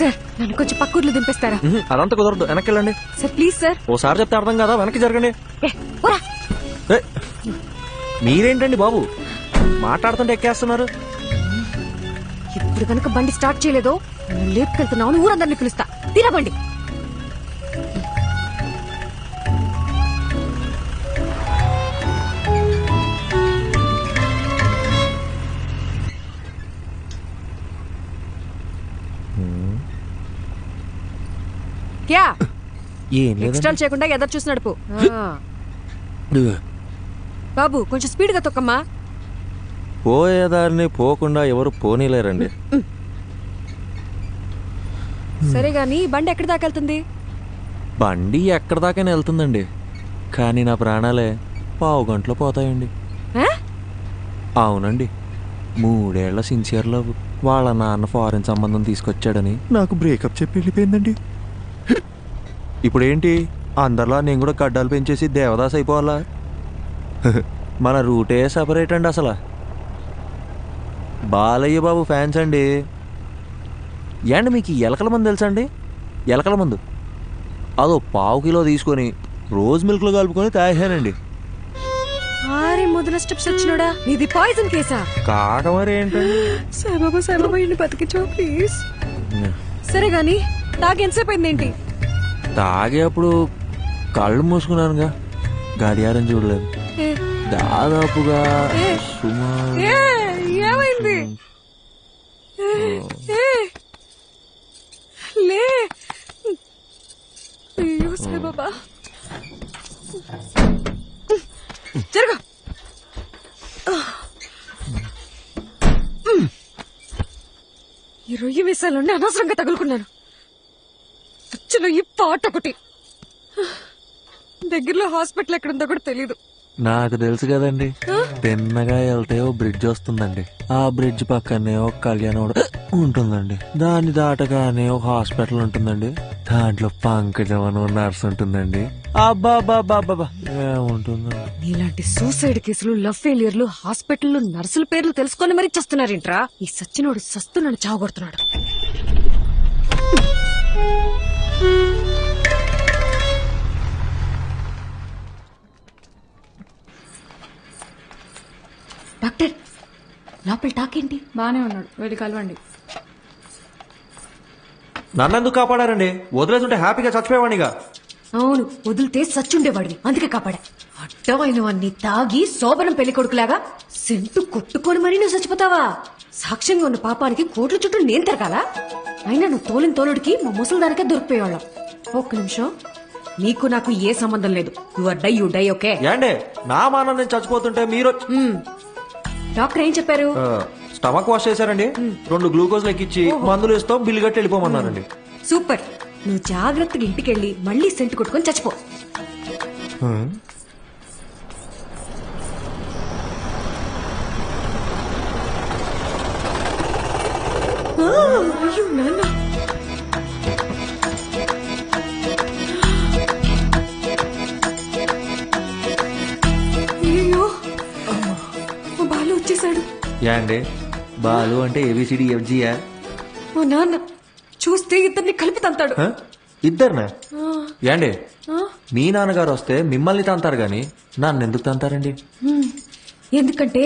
Sir నన్ను కొంచెం పక్కూర్లు దింపేస్తారా? అదంతా కుదరదు. వెనక్కి వెళ్ళండి సార్ ప్లీజ్ సార్. ఓసారి చెప్తే అర్థం కదా? వెనక్కి జరగండి. మీరేంటండి బాబు? మాట్లాడుతుంటే ఎక్కేస్తున్నారు. ఇప్పుడు కనుక బండి స్టార్ట్ చేయలేదో నేను లేపుకెళ్తున్నావు ఊరందరినీ పిలుస్తా. తీరా క్యా ఏం చేయకుండా ఎదరు చూసి నడుపు. ఆ. బాబు కొంచెం స్పీడ్గా తొక్కమ్మా పోయేదారిని పోకుండా ఎవరు పోనీలేరండి. సరే గాని బండి ఎక్కడి దాకా వెళ్తుంది? బండి ఎక్కడి దాకానే వెళ్తుందండి. కానీ నా ప్రాణాలే పావు గంటలో పోతాయండి. ఆ? అవునండి. మూడేళ్ళ సిన్సియర్ లవ్ వాళ్ళ నాన్న ఫారెన్ సంబంధం తీసుకొచ్చాడని నాకు బ్రేకప్ చెప్పి వెళ్ళిపోయిందండి. ఇప్పుడేంటి? అందరిలా నేను కూడా గడ్డాలు పెంచేసి దేవదాస్ అయిపోవాలా? మన రూటే సపరేట్ అండి అసలు. బాలయ్య బాబు ఫ్యాన్స్ అండి. ఏండి మీకు ఎలకల మందు తెలుసా అండి? ఎలకల మందు. అదో పావు కిలో తీసుకొని రోజ్ మిల్క్లో కలుపుకొని తాగానండి ఆరే మొదల స్టెప్స్ వచ్చినోడా? నీది పాయిజన్ కేసా? కాక మరి ఏంటండి సాయిబాబా సాయిబాబా ఇన్ని బతికించో ప్లీజ్ సరే గాని తాగి ఎంతసేపు అయిందేంటి తాగేప్పుడు కళ్ళు మూసుకున్నానుగా. గడియారం చూడలేదు. దాదాపుగా. సుమారు ఏమైంది? ఏ, ఏ, లే. అయ్యో సాయిబాబా. జరగ. ఈ రొయ్యి వేసాలండి అనవసరంగా తగులుకున్నాను. వచ్చిన ఈ పాట ఒకటి. దగ్గరలో హాస్పిటల్ ఎక్కడుందో కూడా తెలీదు. నాకు తెలుసు కదండి. తిన్నగా వెళ్తే ఓ బ్రిడ్జ్ వస్తుందండి. ఆ బ్రిడ్జ్ పక్కనే ఒక కళ్యాణం ఉంటుందండి. దాన్ని దాటగానే ఒక హాస్పిటల్ ఉంటుందండి. దాంట్లో పంకజం అని నర్స్ ఉంటుందండి. నీలాంటి సూసైడ్ కేసులు లవ్ ఫెయిలియర్లు హాస్పిటల్లో నర్సుల పేర్లు తెలుసుకొని మరీ చస్తున్నారేంట్రా? ఈ సచ్చినోడు సస్తున్నాను చావగొడుతున్నాడు. డాక్టర్ లోపల టాకేంటి బానే ఉన్నాడు. వెళ్ళి కలవండి. నన్నెందుకు కాపాడారండి? వదిలేస్తుంటే హ్యాపీగా చచ్చిపోయేవాడిగా అవును వదిలితే సచ్చుండేవాడివి అందుకే కాపాడా. అడ్డమైన వాన్ని తాగి శోభనం పెళ్ళి కొడుకులాగా సెంటు కొట్టుకొని మరీ నువ్వు చచ్చిపోతావా? సాక్ష్యంగా ఉన్న పాపానికి కోట్ల చుట్టూ నేను తిరగాల? అయినా నువ్వు తోలిన తోలుడికి మా ముసలిదానికే దొరికిపోయేవాళ్ళం. ఒక్క నిమిషం. నీకు నాకు ఏ సంబంధం లేదు. You are die you die okay ఏండే నా మానం నేను చచ్చిపోతుంటే మీరు డాక్టర్ ఏం చెప్పారు? స్టమక్ వాష్ చేశారండి. రెండు గ్లూకోజ్ లెక్కిచ్చి మందులు ఇస్తాం బిల్లు కట్టి వెళ్ళిపోమన్నారండి. సూపర్. నువ్వు జాగ్రత్తగా ఇంటికెళ్ళి మళ్ళీ సెంటు కొట్టుకొని చచ్చిపో. అయ్యో నాన్న. అయ్యో మా బాలు వచ్చేసాడు. ఏండి బాలు అంటే ఏబిసిడి ఎఫ్జియా మా నాన్న చూస్తే ఇద్దరిని కలిపి తంతాడు. ఇద్దరునా? ఆ. మీ నాన్నగారు వస్తే మిమ్మల్ని తంతారు గాని నన్ను ఎందుకు తంతారండి. ఎందుకంటే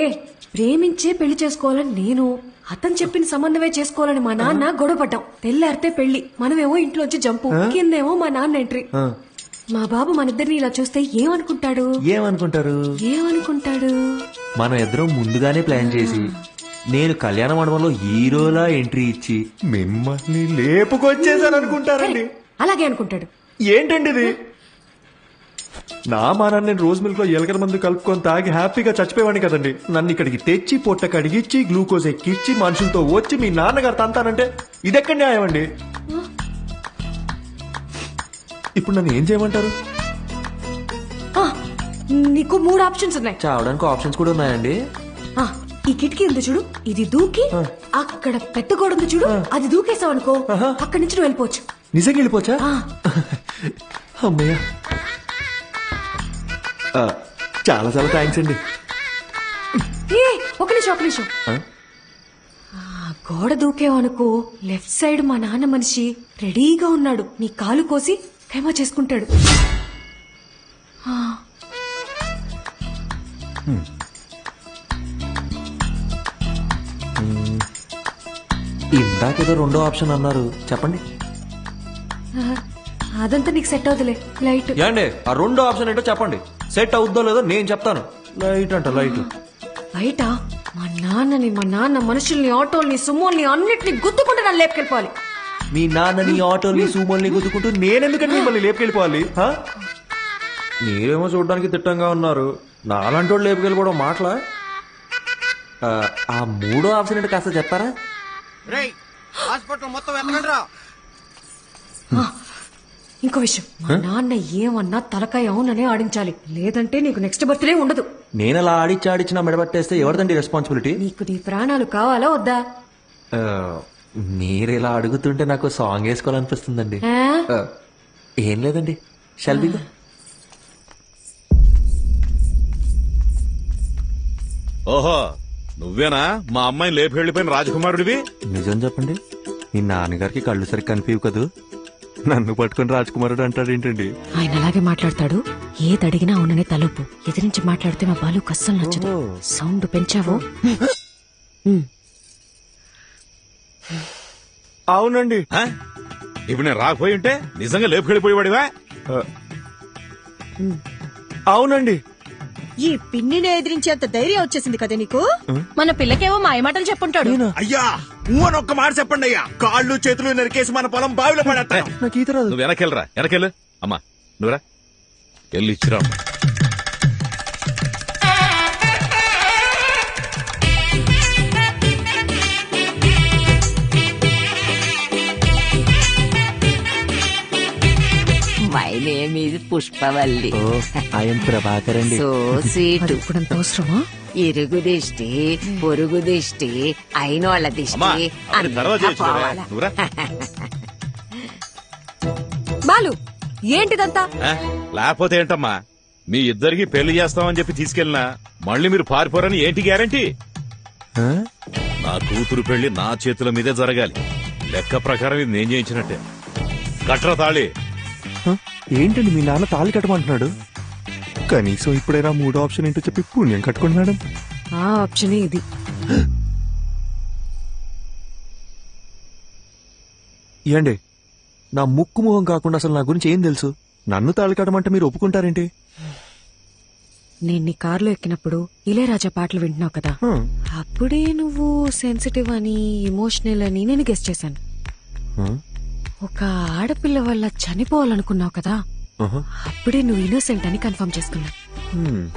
ప్రేమించే పెళ్ళి చేసుకోవాలని నేను అతను చెప్పిన సంబంధమే చేసుకోవాలని మా నాన్న గొడవపడ్డాం. తెల్లారితే పెళ్ళి మనమేమో ఇంట్లోంచి జంపు. కిందేమో మా నాన్న ఎంట్రీ. మా బాబు మనిద్దరిని ఇలా చూస్తే ఏమనుకుంటాడు? ఏమనుకుంటారు? ఏమనుకుంటాడు? మనం ఇద్దరం ముందుగానే ప్లాన్ చేసి నేను కళ్యాణ మండపంలో హీరోలా ఎంట్రీ ఇచ్చి మిమ్మల్ని లేపుకొచ్చేసాను అనుకుంటారండి అలాగే అనుకుంటాడు. ఏంటండి ఇది నా మానాన్ని నేను రోజు మిల్క్లో ఎలకల మందు కలుపుకొని తాగి హ్యాపీగా చచ్చిపోయేవాడిని కదండి. నన్ను ఇక్కడికి తెచ్చి పొట్ట కడిగిచ్చి గ్లూకోజ్ ఎక్కిచ్చి మనుషులతో వచ్చి మీ నాన్నగారు తంతానంటే ఇదెక్కడ న్యాయం అండి? ఇప్పుడు నన్ను ఏం చేయమంటారు? నీకు మూడు ఆప్షన్స్ ఉన్నాయి. చావడానికి ఆప్షన్స్ కూడా ఉన్నాయండి. ఆ, ఈ కిటికీ ఉంది చూడు. ఇది దూకి అక్కడ పెట్టగోడ ఉంది చూడు. అది దూకేసావు అనుకో అక్కడి నుంచి నువ్వు వెళ్ళిపోవచ్చు. నిజంగా వెళ్ళిపోచా ఆ. అమ్మయ్య. ఆ, చాలా చాలా థ్యాంక్స్ అండి. ఏ ఒక నిమిషం ఒక నిమిషం. ఆ? గోడ దూకేవనుకో లెఫ్ట్ సైడ్ మా నాన్న మనిషి రెడీగా ఉన్నాడు. నీ కాలు కోసి ఖైమా చేసుకుంటాడు. ఆ, ఇందాకేదో రెండో ఆప్షన్ అన్నారు. చెప్పండి. ఆ, అదంతా నీకు సెట్ అవుతులే. లైట్ ఏండి ఆ రెండో ఆప్షన్ ఏంటో చెప్పండి. సెట్ అవుద్దో లేదో నేను చెప్తాను. లైట్ అంట లైట్. బయట మా నాన్నని మా నాన్న మనుషుల్ని ఆటోల్ని సుమోల్ని అన్నిటిని గుద్దుకుంటే నన్ను లేపుకెళ్ళిపోవాలి. మీ నాన్నని ఆటోని సూమోల్ని గుద్దుకుంటూ నేనెందుకంటే మిమ్మల్ని లేపుకెళ్ళిపోవాలి? హా? మీరేమో చూడడానికి తిట్టంగా ఉన్నారు. నాలాంటి వాళ్ళు లేపుకెళ్ళిపోవడం మాటలా? ఆ, ఆ మూడో ఆప్షన్ ఏంటో కాస్త చెప్తారా? రేయ్ హాస్పిటల్ మొత్తం ఎత్తకండి ఇంకో విషయం. మా నాన్న ఏమన్నా తలకాయ అవుననే ఆడించాలి. లేదంటే నీకు నెక్స్ట్ బర్త్డే ఉండదు. నేను అలా ఆడిచ్చి ఆడిచ్చిన మెడబట్టేస్తే ఎవరిదండి రెస్పాన్సిబిలిటీ నీకు నీ ప్రాణాలు కావాలా వద్దా? ఆ, మీరు ఇలా అడుగుతుంటే నాకు సాంగ్ వేసుకోవాలనిపిస్తుందండి. ఏం లేదండి. షల్బీ ఓహో నువ్వేనా? మా అమ్మాయిని లేపి వెళ్ళిపోయిన రాజకుమారుడివి? నిజం చెప్పండి. మీ నాన్నగారికి కళ్ళు సరి కనిపించవు కదూ? నన్ను పట్టుకుని రాజకుమారుడు అంటాడు ఏంటండి? ఆయన అలాగే మాట్లాడతాడు. ఏది అడిగినా అవుననే తలుపు. ఎదిరించి మాట్లాడితే మా బాలు కస్సలు నచ్చదు. సౌండ్ పెంచావో. అవునండి. ఆ? ఇప్పుడు నేను రాకపోయి ఉంటే నిజంగా లేపు వెళ్ళిపోయేవాడివా అవునండి. ఈ పిన్నిని ఎదిరించేంత ధైర్యం వచ్చేసింది కదా నీకు? మన పిల్లకేవో మాయమాటలు చెప్పుంటాడు. అయ్యా! ఊ అని ఒక్క మాట చెప్పండి అయ్యా. కాళ్ళు చేతులు నరికేసి మన పొలం బావిలో పడేస్తాను. నాకు ఈత రాదు. నువ్వు వెనకెళ్ళరా వెనకెళ్ళు. అమ్మా నువ్వురా వెళ్ళి ఇచ్చిరా అమ్మా. మై నేమ్ ఇది పుష్పవల్లి. ఓ ఆయన ప్రభాకర్ అండి. సో స్వీట్ అది ఇప్పుడంత అవసరమా? ఇరుగు దిష్టి పొరుగు దిష్టి అయినోళ్ళ దిష్టి అంతా. పోవాలా. బాలు ఏంటిదంతా? లేకపోతే ఏంటమ్మా మీ ఇద్దరికి పెళ్ళి చేస్తామని చెప్పి తీసుకెళ్ళినా మళ్ళీ మీరు పారిపోరని ఏంటి గ్యారంటీ? నా కూతురు పెళ్ళి నా చేతుల మీదే జరగాలి లెక్క ప్రకారం ఇది నేను చేయించినట్టే కట్ర తాళి హ? ఏంటండి మీ నాన్న తాళి కట్టమంటున్నాడు కనీసం ఇప్పుడైనా మూడో ఆప్షన్ ఏంటో చెప్పి పుణ్యం కట్టుకోండి మేడం. ఆ ఆప్షనే ఇది. ఏండి? నా ముక్కు ముఖం కాకుండా అసలు నా గురించి ఏం తెలుసు? నన్ను తాళి కట్టమంటే మీరు ఒప్పుకుంటారేంటి? నేను నీ కారులో ఎక్కినప్పుడు ఇళయరాజా పాటలు వింటున్నావు కదా. అప్పుడే నువ్వు సెన్సిటివ్ అని ఎమోషనల్ అని నేను గెస్ట్ చేశాను? ఒక ఆడపిల్ల వల్ల చనిపోవాలనుకున్నావు కదా. అప్పుడే నువ్వు ఇన్నోసెంట్ అని కన్ఫర్మ్ చేసుకున్నా. హ్మ్.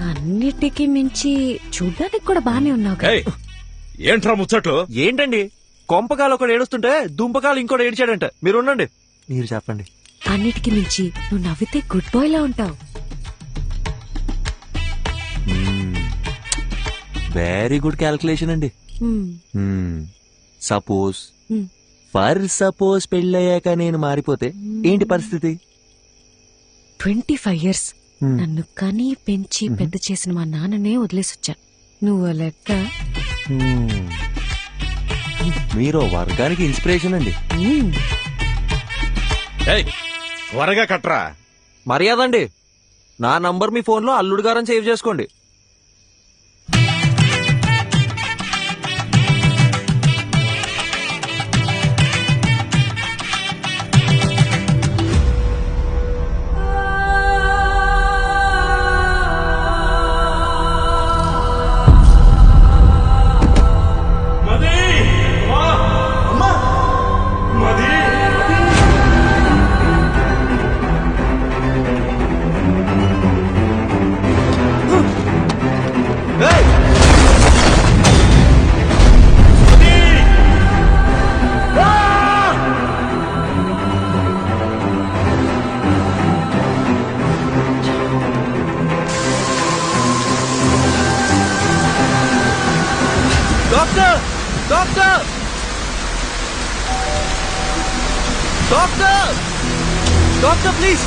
అన్నిటికీ మించి చూడ్డానికి కూడా బానే ఉన్నావు కదా. ఏయ్, ఏంట్రా ముచ్చట్లు? ఏంటండి? కొంపకాలు ఒకడు ఏడుస్తుంటే దుంపకాలు ఇంకోటి ఏడిచాడంట. మీరు ఉండండి. మీరు చెప్పండి. అన్నిటికీ మించి నువ్వు నవ్వితే గుడ్ బాయ్ లా ఉంటావు. వెరీ గుడ్ క్యాల్కులేషన్ అండి. హ్మ్. సపోజ్ హ్మ్. ఫర్ సపోజ్ పెళ్ళయ్యాక నేను మారిపోతే ఏంటి పరిస్థితి? Twenty five years. నన్ను కని పెంచి పెద్ద చేసిన మా నాన్ననే వదిలేసొచ్చా నువ్వు ఆ లెక్క. హ్మ్. మీరు వర్గానికి ఇన్స్పిరేషన్ అండి. ఏయ్ త్వరగా కట్రా. మర్యాద అండి. నా నంబర్ మీ ఫోన్లో అల్లుడు గారని సేవ్ చేసుకోండి. Doctor doctor doctor please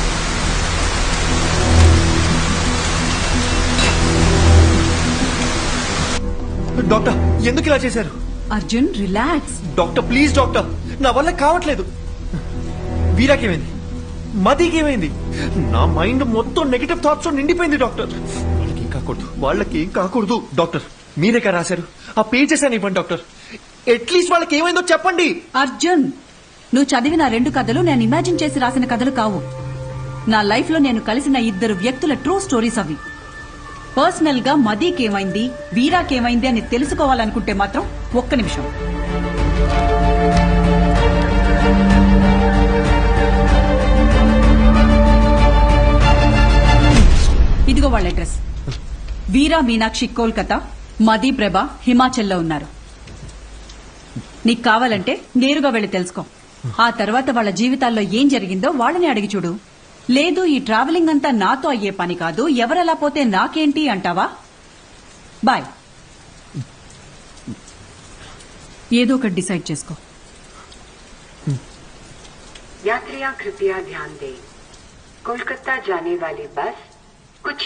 doctor ఎందుకు ఇలా చేశారు? Arjun relax doctor please doctor నా వల్ల కావట్లేదు. వీరాకేమైంది? మదీకేమైంది? నా మైండ్ మొత్తం నెగటివ్ థాట్స్ నిండిపోయింది డాక్టర్ వాళ్ళకి ఏం కాకూడదు. వాళ్ళకి ఏం కాకూడదు డాక్టర్ మీరే కదా రాశారు? ఆ పేజెస్ అని ఇవ్వండి డాక్టర్ అట్లీస్ట్ వాళ్ళకి ఏమైందో చెప్పండి. అర్జున్ నువ్వు చదివిన రెండు కథలు నేను ఇమాజిన్ చేసి రాసిన కథలు కావు. నా లైఫ్లో నేను కలిసిన ఇద్దరు వ్యక్తుల ట్రూ స్టోరీస్ అవి. పర్సనల్గా మదీకేమైంది వీరాకేమైంది అని తెలుసుకోవాలనుకుంటే మాత్రం ఒక్క నిమిషం. ఇదిగో వాళ్ళ అడ్రస్. వీరా మీనాక్షి కోల్కతా. మదీ ప్రభ హిమాచల్లో ఉన్నారు. నీకు కావాలంటే నేరుగా వెళ్ళి తెలుసుకో ఆ తర్వాత వాళ్ళ జీవితాల్లో ఏం జరిగిందో వాళ్ళని అడిగి చూడు లేదు ఈ ట్రావెలింగ్ అంతా నాతో అయ్యే పని కాదు ఎవరలా పోతే నాకేంటి అంటావా బాయ్ ఏదో ఒకటి డిసైడ్ చేసుకో यात्रियां कृपया ध्यान दें कोलकाता जाने वाली बस